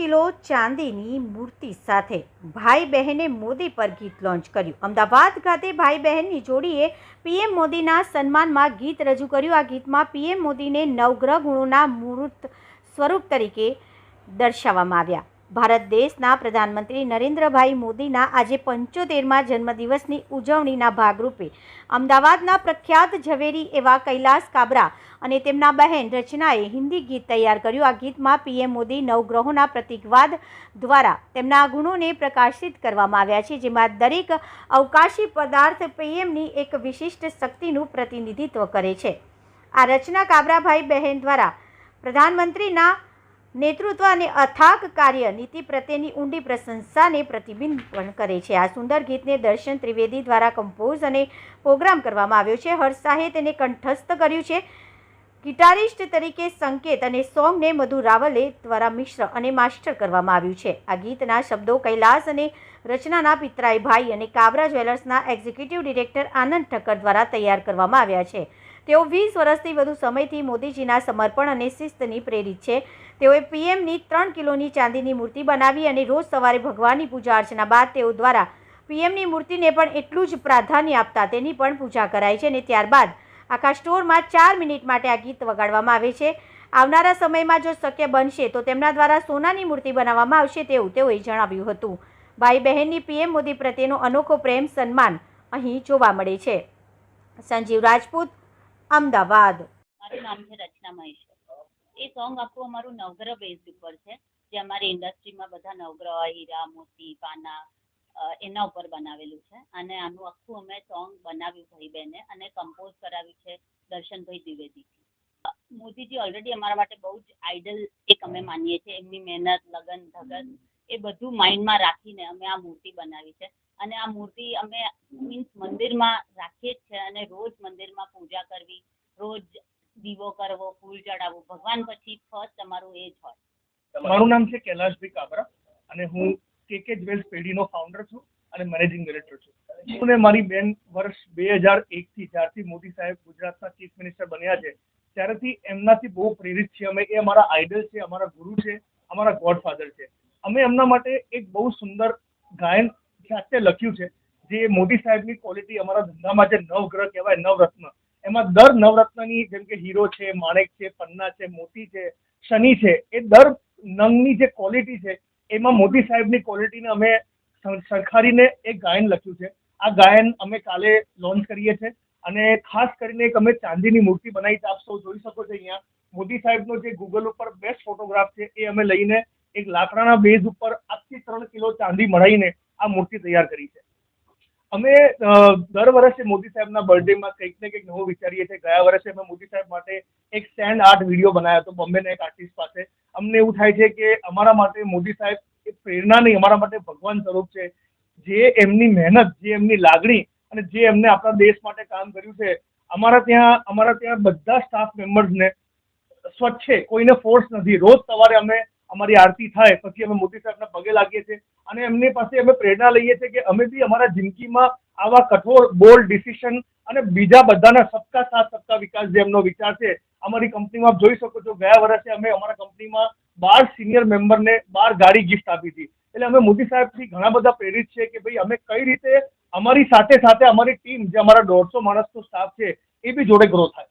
Kilo ચાંદીની મૂર્તિ સાથે ભાઈ બહેને મોદી પર ગીત લોન્ચ કર્યું. અમદાવાદ ખાતે ભાઈ બહેનની જોડીએ પીએમ મોદીના સન્માનમાં ગીત રજૂ કર્યું. આ ગીતમાં પીએમ મોદીને નવગ્રહ ગુણોના મૂર્ત સ્વરૂપ તરીકે દર્શાવવામાં આવ્યા. ભારત દેશના પ્રધાનમંત્રી નરેન્દ્રભાઈ મોદીના આજે પંચોતેરમાં જન્મદિવસની ઉજવણીના ભાગરૂપે અમદાવાદના પ્રખ્યાત ઝવેરી એવા કૈલાસ કાબરા અને તેમના બહેન રચનાએ હિન્દી ગીત તૈયાર કર્યું. આ ગીતમાં પીએમ મોદી નવગ્રહોના પ્રતિકવાદ દ્વારા તેમના ગુણોને પ્રકાશિત કરવામાં આવ્યા છે, જેમાં દરેક અવકાશી પદાર્થ પીએમની એક વિશિષ્ટ શક્તિનું પ્રતિનિધિત્વ કરે છે. આ રચના કાબરાભાઈ બહેન દ્વારા પ્રધાનમંત્રીના નેતૃત્વ અને અથાગ કાર્ય નીતિ પ્રત્યેની ઊંડી પ્રશંસાને પ્રતિબિંબ પણ કરે છે. આ સુંદર ગીતને દર્શન ત્રિવેદી દ્વારા કમ્પોઝ અને પ્રોગ્રામ કરવામાં આવ્યો છે. હર્ષ શાહે તેને કંઠસ્થ કર્યું છે. ગિટારિસ્ટ તરીકે સંકેત અને સોંગને મધુ રાવલે દ્વારા મિશ્ર અને માસ્ટર કરવામાં આવ્યું છે. આ ગીતના શબ્દો કૈલાસ અને રચનાના પિતરાઈ ભાઈ અને કાબરા જ્વેલર્સના એક્ઝિક્યુટિવ ડિરેક્ટર આનંદ ઠક્કર દ્વારા તૈયાર કરવામાં આવ્યા છે. તેઓ વીસ વર્ષથી વધુ સમયથી મોદીજીના સમર્પણ અને શિસ્તની પ્રેરિત છે. તેઓએ પીએમની ત્રણ કિલોની ચાંદીની મૂર્તિ બનાવી અને રોજ સવારે ભગવાનની પૂજા અર્ચના બાદ તેઓ દ્વારા પીએમની મૂર્તિને પણ એટલું જ પ્રાધાન્ય આપતા તેની પણ પૂજા કરાય છે અને ત્યારબાદ આખા સ્ટોરમાં ચાર મિનિટ માટે આ ગીત વગાડવામાં આવે છે. આવનારા સમયમાં જો શક્ય બનશે તો તેમના દ્વારા સોનાની મૂર્તિ બનાવવામાં આવશે તેવું તેઓએ જણાવ્યું હતું. ભાઈ બહેનની પીએમ મોદી પ્રત્યેનો અનોખો પ્રેમ સન્માન અહીં જોવા મળે છે. સંજીવ રાજપૂત, અમદાવાદ. મારું નામ છે રચના મહેશ્વર. એ સોંગ આખું અમારું નવગ્રહ બેઝ ઉપર છે. જે અમારી ઇન્ડસ્ટ્રીમાં બધા નવગ્રહ, હીરા, મોતી, પાના એના ઉપર બનાવેલું છે. અને આનું આખું અમે સોંગ બનાવ્યું ભાઈ બહેને અને કમ્પોઝ કરાવ્યું છે દર્શનભાઈ દ્વિવેદીથી. મોદીજી ઓલરેડી અમારા માટે બહુ જ આઈડલ એક અમે માનીએ છીએ. એમની મહેનત, લગન, ધગન એ બધું માઇન્ડમાં રાખીને અમે આ મૂર્તિ બનાવી છે. અને આ મૂર્તિ અમે મીન્સ મંદિરમાં રાખીએ જ છે અને રોજ મંદિરમાં પૂજા કરવી, રોજ દીવો કરવો, ફૂલ ચડાવવું. ભગવાન પછી ફર્સ્ટ અમારું એ જ હોય. મારું નામ છે કૈલાશભાઈ કાબરા અને હું કે કે જ્વેલ્સ પેઢીનો ફાઉન્ડર છું અને મેનેજિંગ ડિરેક્ટર છું. હું ને મારી બેન વર્ષ બે હજાર એકથી જ્યારથી મોદી સાહેબ ગુજરાતના ચીફ મિનિસ્ટર બન્યા છે, ત્યારથી એમનાથી બહુ પ્રેરિત છીએ અમે. એ અમારા આઈડલ છે, અમારા ગુરુ છે, અમારા ગોડફાધર છે. અમે એમના માટે એક બહુ સુંદર ગાયન જાતે લખ્યું છે, જે મોદી સાહેબની ક્વોલિટી અમારા ધંધામાં જે નવગ્રહ કહેવાય, નવરત્ન. એમાં દર નવરત્નની જેમ કે હીરો છે, માણેક છે, પન્ના છે, મોતી છે, શનિ છે, એ દર નંગની જે ક્વોલિટી છે એમાં મોદી સાહેબની ક્વોલિટીને અમે સરખારીને એક ગાયન લખ્યું છે. આ ગાયન અમે કાલે લોન્ચ કરીએ છીએ અને ખાસ કરીને એક અમે ચાંદીની મૂર્તિ બનાવી આપ સૌ જોઈ શકો છો અહીંયા. મોદી સાહેબનો જે ગૂગલ ઉપર બેસ્ટ ફોટોગ્રાફ છે એ અમે લઈને એક લાકડાના બેઝ ઉપર આજથી ત્રણ કિલો ચાંદી મળાઈને આ મૂર્તિ તૈયાર કરી છે. અમે દર વર્ષે મોદી સાહેબના બર્થડેમાં કંઈક ને કંઈક નવું વિચારીએ છીએ. ગયા વર્ષે અમે મોદી સાહેબ માટે એક સ્ટેન્ડ આર્ટ વીડિયો બનાવ્યો હતો બોમ્બેના એક આર્ટિસ્ટ પાસે. અમને એવું થાય છે કે અમારા માટે મોદી સાહેબ એ પ્રેરણા નહીં, અમારા માટે ભગવાન સ્વરૂપ છે. જે એમની મહેનત, જે એમની લાગણી અને જે એમને આપણા દેશ માટે કામ કર્યું છે, અમારા ત્યાં અમારા ત્યાં બધા સ્ટાફ મેમ્બર્સને સ્વચ્છ કોઈને ફોર્સ નથી. રોજ સવારે અમે અમારી આરતી થાય, પછી અમે મોદી સાહેબના પગે લાગીએ છીએ અને એમની પાસે અમે પ્રેરણા લઈએ છીએ કે અમે બી અમારા જિંદગીમાં આવા કઠોર બોલ્ડ ડિસિશન અને બીજા બધાના સબકા સાથ, સબકા વિકાસ જે એમનો વિચાર છે, અમારી કંપનીમાં જોઈ શકો છો, ગયા વર્ષે અમે અમારા કંપનીમાં બાર સિનિયર મેમ્બરને બાર ગાડી ગિફ્ટ આપી હતી. એટલે અમે મોદી સાહેબથી ઘણા બધા પ્રેરિત છે કે ભાઈ અમે કઈ રીતે અમારી સાથે સાથે અમારી ટીમ જે અમારા દોઢસો માણસનો સ્ટાફ છે, એ બી જોડે ગ્રો થાય.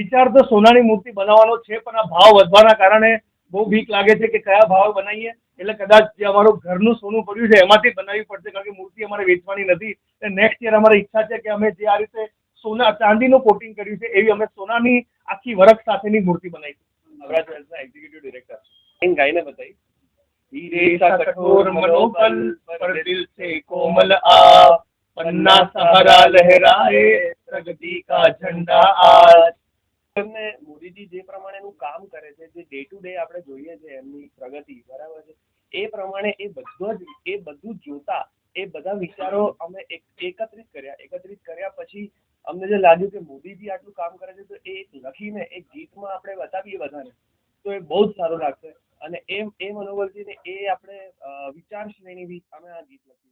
વિચાર તો સોનાની મૂર્તિ બનાવવાનો છે, પણ આ ભાવ વધવાના કારણે બહુ બીક લાગે છે કે કયા ભાવે બનાવીએ? એટલે કદાચ જે અમારું ઘરનું સોનું પડ્યું છે એમાંથી બનાવવી પડશે કારણ કે મૂર્તિ અમારે વેચવાની નથી. નેક્સ્ટ યર અમારી ઈચ્છા છે કે અમે જે આ રીતે સોના ચાંદીનું કોટિંગ કર્યું છે એવી અમે સોનાની આખી વરખ સાથેની મૂર્તિ બનાવી કોમલ આ. પન્ના સહારા લહેરાએ પ્રગતિ ઝંડા આજ. એમને મોદીજી જે પ્રમાણેનું કામ કરે છે, જે ડે ટુ ડે આપણે જોઈએ છે એમની પ્રગતિ, બરાબર છે? એ પ્રમાણે એ બધો જ, એ બધું જોતા, એ બધા વિચારો અમે એકત્રિત કર્યા. એકત્રિત કર્યા પછી અમને જે લાગ્યું કે મોદીજી આટલું કામ કરે છે, તો એ લખીને, એક ગીતમાં આપણે બતાવીએ બધાને, તો એ બહુ જ સારું લાગશે. અને એમ, એ મનોબળથી એ આપણે વિચાર વિચાર શ્રેણીથી અમે આ ગીત લખ્યું.